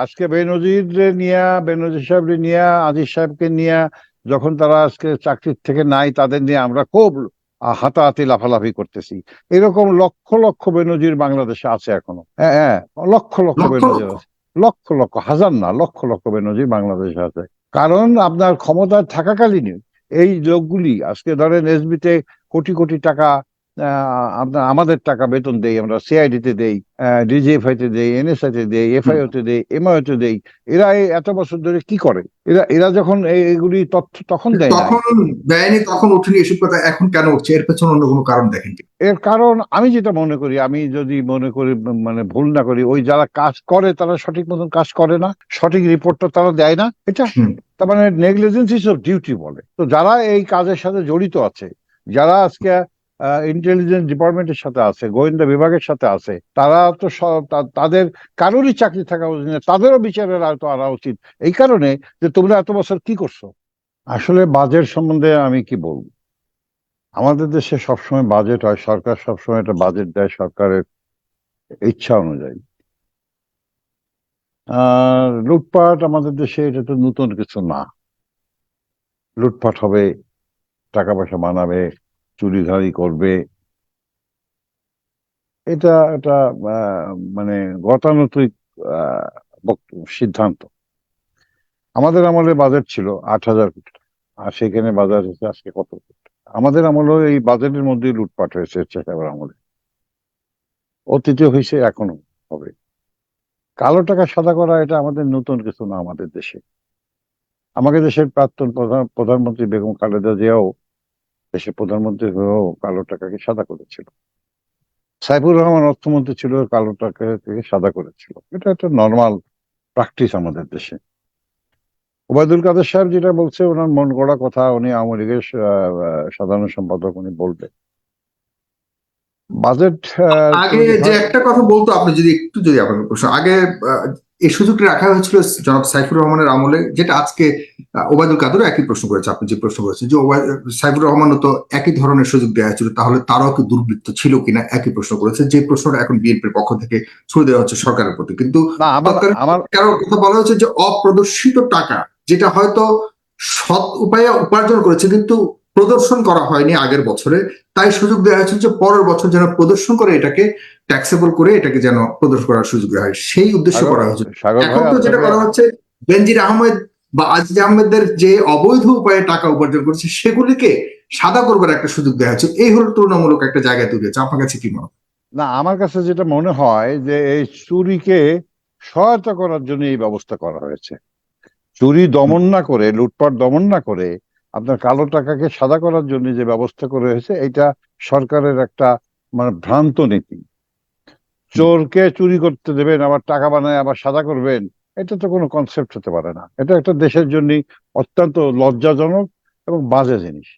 আজকে বেনজির নিয়া বেনজির সাহেব নিয়া আজিজ সাহেবকে নিয়া যখন তারা আজকে চাকরির থেকে নাই তাদের নিয়ে আমরা খুব হাতাহাতি লাফালাফি করতেছি। এরকম লক্ষ লক্ষ বেনজির বাংলাদেশে আছে এখনও। হ্যাঁ হ্যাঁ লক্ষ লক্ষ বেনজির আছে। লক্ষ লক্ষ হাজার না লক্ষ লক্ষ বেনজির বাংলাদেশে আছে। কারণ আপনার ক্ষমতায় থাকাকালীন এই লোকগুলি আজকে ধরেন এসবিতে কোটি কোটি টাকা আপনার আমাদের টাকা বেতন দেই আমরা সিআইডি তে দেই ডিজিএফআই তে দেই এনএসআই তে দেই এফআইও তে দেই এমআইও তে দেই এরা এত বছর ধরে কি করে? এরা এরা যখন এইগুলি তথ্য তখন দেয় না তখন দেয়নি তখন উঠেনি এসব কথা এখন কেন উঠছে? এর পেছনে অন্য কোনো কারণ দেখেন? এর কারণ আমি যেটা মনে করি আমি যদি মনে করি মানে ভুল না করি ওই যারা কাজ করে তারা সঠিক মতন কাজ করে না সঠিক রিপোর্টটা তারা দেয় না এটা তার মানে নেগলিজেন্সিস অফ ডিউটি বলে। তো যারা এই কাজের সাথে জড়িত আছে যারা আজকে ইন্টেলিজেন্স ডিপার্টমেন্টের সাথে আছে, গোয়েন্দা বিভাগের সাথে আছে। তারা তো তাদের কারোরই চাকরি থাকা উচিত তাদেরও বিচারের আয়ত আনা উচিত। এই কারণে যে তোমরা এত বছর কি করছ? আসলে বাজেট সম্বন্ধে আমি কি বলব? আমাদের দেশে সবসময় বাজেট হয়, সরকার সবসময় একটা বাজেট দেয় সরকারের ইচ্ছা অনুযায়ী। আর লুটপাট আমাদের দেশে এটা তো নতুন কিছু না। লুটপাট হবে, টাকা পয়সা বানাবে চুরিধারি করবে। এটা এটা আহ, মানে বক্ত- সিদ্ধান্ত। আমাদের আমলে বাজেট ছিল আট হাজার কোটি টাকা। আর সেখানে বাজার হচ্ছে আজকে কত কোটি আমাদের আমলে এই বাজেটের মধ্যেই লুটপাট হয়েছে চেষ্টাবার আমলে। অতীতে হয়েছে এখনও হবে। কালো টাকা সাদা করা এটা আমাদের নতুন কিছু না আমাদের দেশে। আমাদের দেশের প্রাক্তন প্রধান প্রধানমন্ত্রী বেগম খালেদা জিয়াও দেশের প্রধানমন্ত্রী হয়েও কালো টাকাকে সাদা করেছিল। সাইফুর রহমান অর্থমন্ত্রী ছিল কালো টাকাকে সাদা করেছিল। এটা একটা নর্মাল প্র্যাকটিস আমাদের দেশে। ওবায়দুল কাদের সাহেব যেটা বলছে ওনার মন গড়া কথা উনি আওয়ামী লীগের সাধারণ সম্পাদক উনি বলবে। বাজেট আগে যে একটা কথা বলতো আপনি যদি একটু যদি আপনাকে প্রশ্ন আগে এই সুযোগটি রাখা হয়েছিল জনাব সাইফুর রহমানের আমলে যেটা আজকে ওবায়দুল কাদেরও একই প্রশ্ন করেছে আপনি যে প্রশ্ন করেছেন যে সাইফুর রহমানও তো একই ধরনের সুযোগ দেওয়া হয়েছিল তাহলে তারাও কি দুর্বৃত্ত ছিল কিনা একই প্রশ্ন করেছে যে প্রশ্নটা এখন বিএনপির পক্ষ থেকে ছুড়ে দেওয়া হচ্ছে সরকারের প্রতি। কিন্তু কথা বলা হয়েছে যে অপ্রদর্শিত টাকা যেটা হয়তো সৎ উপায়ে উপার্জন করেছে কিন্তু প্রদর্শন করা হয়নি আগের বছরে। তাই সুযোগ দেওয়া হয়েছে যে পরের বছর যেন প্রদর্শন করে এটাকে ট্যাক্সেবল করে এটাকে যেন প্রদর্শন করার সুযোগ দেওয়া হয়। সেই উদ্দেশ্য করা হয়েছে। এখন তো যেটা করা হচ্ছে বেনজির আহমেদ বা আজিজ আহমেদের যে অবৈধ উপায়ে টাকা উপার্জন করেছে সেগুলিকে সাদা করবার একটা সুযোগ দেওয়া হচ্ছে এই হলো তুলনামূলক একটা জায়গায় তৈরি হচ্ছে আপনার কাছে কি মনে না আমার কাছে যেটা মনে হয় যে এই চুরিকে সহায়তা করার জন্য এই ব্যবস্থা করা হয়েছে। চুরি দমন না করে লুটপাট দমন না করে আপনার কালো টাকাকে সাদা করার জন্য যে ব্যবস্থা করে হয়েছে এটা সরকারের একটা মানে ভ্রান্ত নীতি। চোরকে চুরি করতে দেবেন, আবার টাকা বানায় আবার সাদা করবেন, এটা তো কোনো কনসেপ্ট হতে পারে না। এটা একটা দেশের জন্য অত্যন্ত লজ্জাজনক এবং বাজে জিনিস।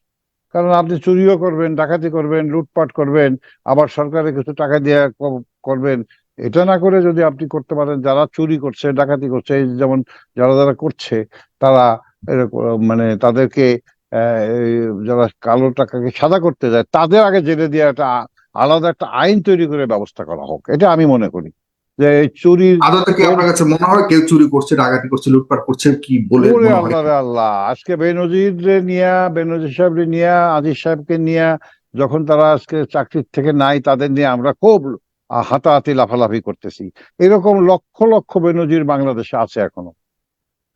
কারণ আপনি চুরিও করবেন, ডাকাতি করবেন, লুটপাট করবেন, আবার সরকারে কিছু টাকা দিয়ে করবেন, এটা না করে যদি আপনি করতে পারেন, যারা চুরি করছে, ডাকাতি করছে যেমন যারা যারা করছে, তারা এরকম মানে তাদেরকে যারা কালো টাকাকে সাদা করতে যায় তাদের আগে জেলে দিয়ে একটা আলাদা একটা আইন তৈরি করে ব্যবস্থা করা হোক। এটা আমি মনে করি। যে কি আপনার কাছে মনে হয় কেউ চুরি করছে ডাকাতি করছে লুটপাট করছে কি বলে আল্লাহ আল্লাহ আজকে বেনজির নিয়া বেনজির সাহেব নিয়া আজিজ সাহেবকে নিয়া যখন তারা আজকে চাকরির থেকে নাই তাদের নিয়ে আমরা খুব হাতাহাতি লাফালাফি করতেছি। এরকম লক্ষ লক্ষ বেনজির বাংলাদেশে আছে এখনও।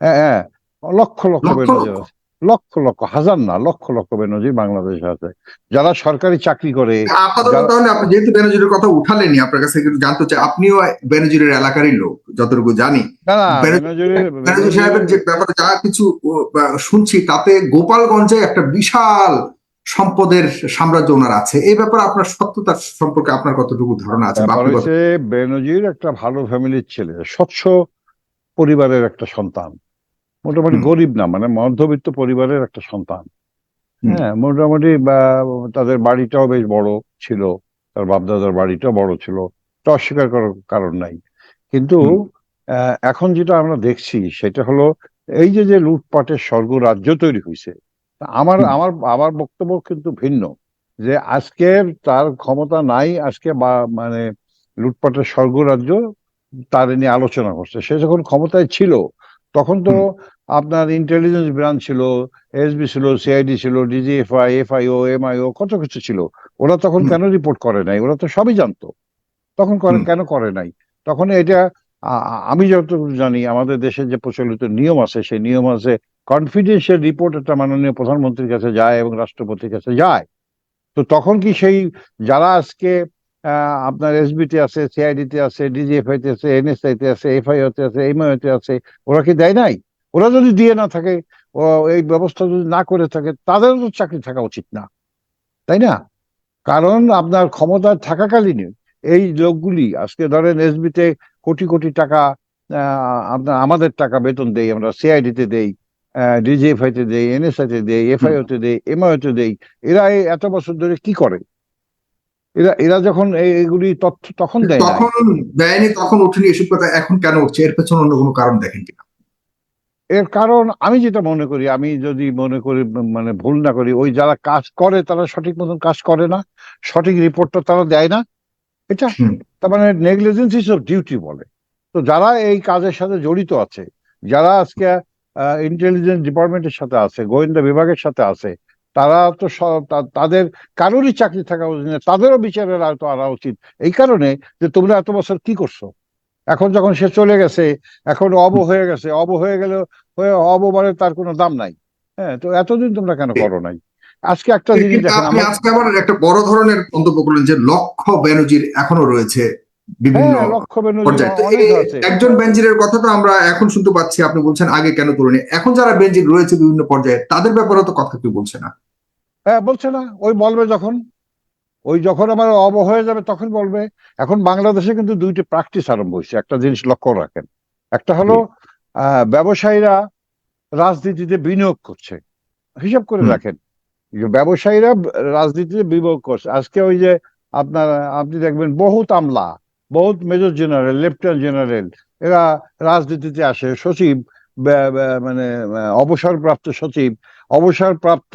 হ্যাঁ হ্যাঁ। লক্ষ লক্ষ লক্ষ বেনজির। লক্ষ? আছে লক্ষ লক্ষ হাজার না লক্ষ লক্ষ বেনজির বাংলাদেশে আছে। যারা সরকারি চাকরি করে আপাতত তাহলে আপনি যেহেতু বেনজিরের কথা উঠালেনি আপনার কাছে একটু জানতে চাই আপনিও বেনজিরের এলাকারই লোক যতটুকু জানি। না বেনজির- সাহেবের যে ব্যাপারে যা কিছু শুনছি তাতে গোপালগঞ্জে একটা বিশাল সম্পদের সাম্রাজ্য ওনার আছে। এই ব্যাপারে আপনার সত্যতা সম্পর্কে আপনার কতটুকু ধারণা আছে বেনজির একটা ভালো ফ্যামিলির ছেলে স্বচ্ছ পরিবারের একটা সন্তান। মোটামুটি গরিব না মানে মধ্যবিত্ত পরিবারের একটা সন্তান। হ্যাঁ মোটামুটি বা, তাদের বাড়িটাও বেশ বড় ছিল তার বাপদাদার বাড়িটাও বড় ছিল এটা অস্বীকার করার কারণ নাই। কিন্তু এখন যেটা আমরা দেখছি সেটা হলো এই যে যে লুটপাটের স্বর্গ রাজ্য তৈরি হয়েছে আমার আমার আমার বক্তব্য কিন্তু ভিন্ন যে আজকের তার ক্ষমতা নাই আজকে বা মানে লুটপাটের স্বর্গ রাজ্য তার নিয়ে আলোচনা করছে। সে যখন ক্ষমতায় ছিল তখন তো আপনার ইন্টেলিজেন্স ব্রাঞ্চ ছিল এসবি ছিল সিআইডি ছিল ডিজিএফআই এফআইও এমআইও কত কিছু ছিল। ওরা তখন কেন রিপোর্ট করে নাই? ওরা তো সবই জানতো। তখন করে কেন করে নাই? তখন এটা আমি যতটুকু জানি আমাদের দেশে যে প্রচলিত নিয়ম আছে সেই নিয়ম আছে কনফিডেন্সিয়াল রিপোর্ট একটা মাননীয় প্রধানমন্ত্রীর কাছে যায় এবং রাষ্ট্রপতির কাছে যায়। তো তখন কি সেই যারা আজকে আপনার এসবিতে আছে সিআইডিতে আছে ডিজিএফআই তে আছে এনএসআই তে আছে এফআইও তে আছে এমআইও তে আছে, ওরা কি দেয় নাই? ওরা যদি দিয়ে না থাকে এই ব্যবস্থা যদি না করে থাকে তাদেরও তো চাকরি থাকা উচিত না। তাই না? কারণ আপনার ক্ষমতা থাকাকালীন এই লোকগুলি, আজকে ধরেন এসবিতে কোটি কোটি টাকা আপনার আমাদের টাকা বেতন দেই, আমরা সিআইডি তে দেই ডিজিএফআই তে দেই এনএসআই তে দেই এফআইও তে দেই এমআইও তে দেই, এরা এত বছর ধরে কি করে? এরা এরা যখন এইগুলি তথ্য তখন দেয় তখন দেয়নি তখন এসব কথা এখন কেন উঠছে? এর পেছনে অন্য কোনো কারণ দেখেন কিনা? এর কারণ আমি যেটা মনে করি আমি যদি মনে করি মানে ভুল না করি ওই যারা কাজ করে তারা সঠিক মতন কাজ করে না সঠিক রিপোর্টটা তারা দেয় না। এটা তার মানে নেগলিজেন্সিস অফ ডিউটি বলে। তো যারা এই কাজের সাথে জড়িত আছে যারা আজকে ইন্টেলিজেন্স ডিপার্টমেন্টের সাথে আছে গোয়েন্দা বিভাগের সাথে আছে তারা তো তাদের কারোরই চাকরি থাকা উচিত না। তাদেরও বিচারের আয়ত আনা উচিত। এই কারণে যে তোমরা এত বছর কি করছ? এখন যখন সে চলে গেছে এখন অব হয়ে গেছে অব হয়ে গেলে হয়ে অব মানে তার কোনো দাম নাই। হ্যাঁ তো এতদিন তোমরা কেন করো নাই? আজকে একটা জিনিস দেখেন আপনি আজকে আবার একটা বড় ধরনের মন্তব্য করলেন যে লক্ষ্য ব্যানার্জির এখনও রয়েছে বিভিন্ন হ্যাঁ তো একজন বেঞ্জিরের কথাটা আমরা এখন শুনতে পাচ্ছি আপনি বলছেন আগে কেন তুলনি এখন যারা বেঞ্জির রয়েছে বিভিন্ন পর্যায়ে তাদের ব্যাপারে তো কথা কেউ বলছে না। হ্যাঁ বলছে না ওই বলবে যখন ওই যখন আমার অব হয়ে যাবে তখন বলবে। এখন বাংলাদেশে কিন্তু দুইটি প্র্যাকটিস আরম্ভ হয়েছে একটা জিনিস লক্ষ্য রাখেন একটা হলো ব্যবসায়ীরা রাজনীতিতে বিনিয়োগ করছে হিসাব করে রাখেন যে ব্যবসায়ীরা রাজনীতিতে বিনিয়োগ করছে। আজকে ওই যে আপনার আপনি দেখবেন বহুত আমলা বহুত মেজর জেনারেল লেফটেন্যান্ট জেনারেল এরা রাজনীতিতে আসে সচিব মানে অবসরপ্রাপ্ত সচিব অবসরপ্রাপ্ত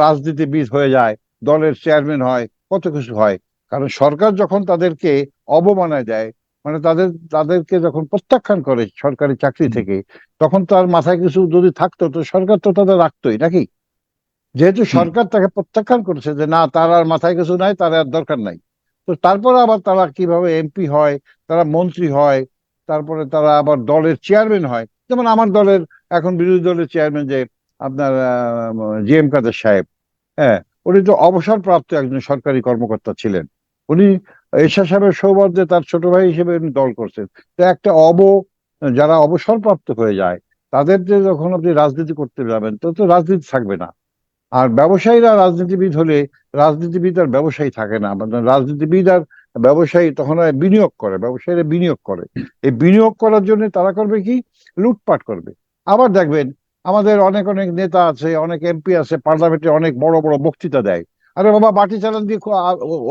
রাজনীতিবিদ হয়ে যায় দলের চেয়ারম্যান হয় কত কিছু হয়। কারণ সরকার যখন তাদেরকে অবমানায় দেয় মানে তাদের তাদেরকে যখন প্রত্যাখ্যান করে সরকারি চাকরি থেকে তখন তার মাথায় কিছু যদি থাকতো তো সরকার তো তাদের রাখতোই নাকি? যেহেতু সরকার তাকে প্রত্যাখ্যান করেছে যে না তার আর মাথায় কিছু নাই তার আর দরকার নাই। তো তারপরে আবার তারা কীভাবে এমপি হয় তারা মন্ত্রী হয় তারপরে তারা আবার দলের চেয়ারম্যান হয়। যেমন আমার দলের এখন বিরোধী দলের চেয়ারম্যান যে আপনার জি এম কাদের সাহেব হ্যাঁ উনি তো অবসরপ্রাপ্ত একজন সরকারি কর্মকর্তা ছিলেন। উনি এরশাদ সাহেবের সৌবর্দে তার ছোট ভাই হিসেবে উনি দল করছেন। তো একটা অব, যারা অবসরপ্রাপ্ত হয়ে যায় তাদের যে যখন আপনি রাজনীতি করতে যাবেন, তো তো রাজনীতি থাকবে না। আর ব্যবসায়ীরা রাজনীতিবিদ হলে রাজনীতিবিদ আর ব্যবসায়ী থাকে না। মানে রাজনীতিবিদ আর ব্যবসায়ী তখন বিনিয়োগ করে, ব্যবসায়ীরা বিনিয়োগ করে। এই বিনিয়োগ করার জন্য তারা করবে কি? লুটপাট করবে। আবার দেখবেন আমাদের অনেক অনেক নেতা আছে, অনেক এমপি আছে, পার্লামেন্টে অনেক বড় বড় বক্তৃতা দেয়। আরে বাবা, বাটি চালান দিয়ে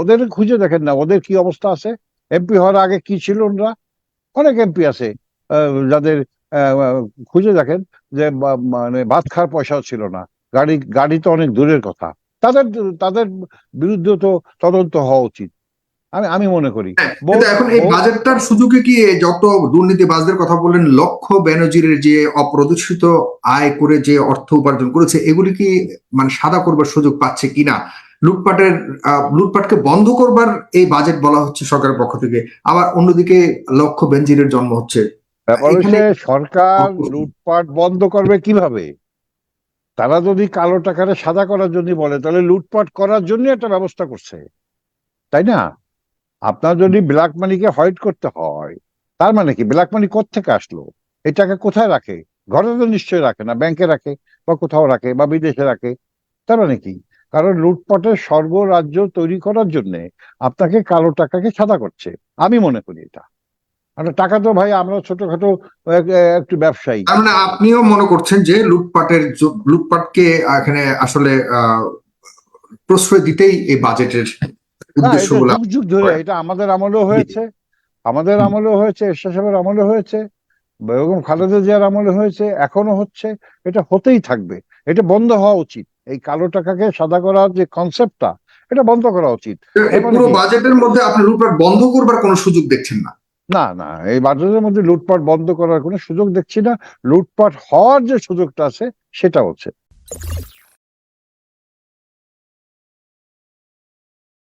ওদের খুঁজে দেখেন না, ওদের কি অবস্থা আছে? এমপি হওয়ার আগে কি ছিল ওরা? অনেক এমপি আছে যাদের খুঁজে দেখেন যে মানে ভাত খাওয়ার পয়সাও ছিল না। গাড়ি গাড়ি তো অনেক দূরের কথা। তাদের তাদের বিরুদ্ধে তো তদন্ত হওয়া উচিত। আমি আমি মনে করি। কিন্তু এখন এই বাজেটটার সুযোগে কি যত দুর্নীতিবাজদের কথা বললেন লক্ষ্য ব্যানার্জির যে অপ্রদর্শিত আয় করে যে অর্থ উপার্জন করেছে এগুলি কি মানে সাদা করবার সুযোগ পাচ্ছে কিনা লুটপাটের লুটপাটকে বন্ধ করবার এই বাজেট বলা হচ্ছে সরকারের পক্ষ থেকে। আবার অন্যদিকে লক্ষ্য বেঞ্জিরের জন্ম হচ্ছে। সরকার লুটপাট বন্ধ করবে কীভাবে? তারা যদি কালো টাকাটা সাদা করার জন্য বলে তাহলে লুটপাট করার জন্য একটা ব্যবস্থা করছে। তাই না? আপনার যদি ব্ল্যাক মানিকে হোয়াইট করতে হয়, তার মানে কি? ব্ল্যাক মানি থেকে আসলো? এই টাকা কোথায় রাখে? ঘরে তো নিশ্চয়ই রাখে না ব্যাংকে রাখে বা কোথাও রাখে বা বিদেশে রাখে। তার মানে কি? কারণ লুটপাটের সর্বরাজ্য তৈরি করার জন্য আপনাকে কালো টাকাকে সাদা করছে। আমি মনে করি এটা। টাকা তো ভাই, আমরা ছোটখাটো একটু ব্যবসায়ী। মানে আপনিও মনে করছেন যে লুটপাটের লুটপাটকে এখানে আসলে প্রশ্রয় দিতেই এই বাজেটের না উদ্দেশ্য এটা বলে যুগ ধরে এটা আমাদের আমলেও হয়েছে আমাদের। আমলেও হয়েছে এরশাদ সাহেবের আমলে হয়েছে বেগম খালেদা জিয়ার আমলে হয়েছে এখনও হচ্ছে এটা হতেই থাকবে। এটা বন্ধ হওয়া উচিত। এই কালো টাকাকে সাদা করার যে কনসেপ্টটা এটা বন্ধ করা উচিত। পুরো বাজেটের মধ্যে আপনি লুটপাট বন্ধ করবার কোনো সুযোগ দেখছেন না? না না এই বাজারের মধ্যে লুটপাট বন্ধ করার কোনো সুযোগ দেখছি না। লুটপাট হওয়ার যে সুযোগটা আছে সেটা হচ্ছে।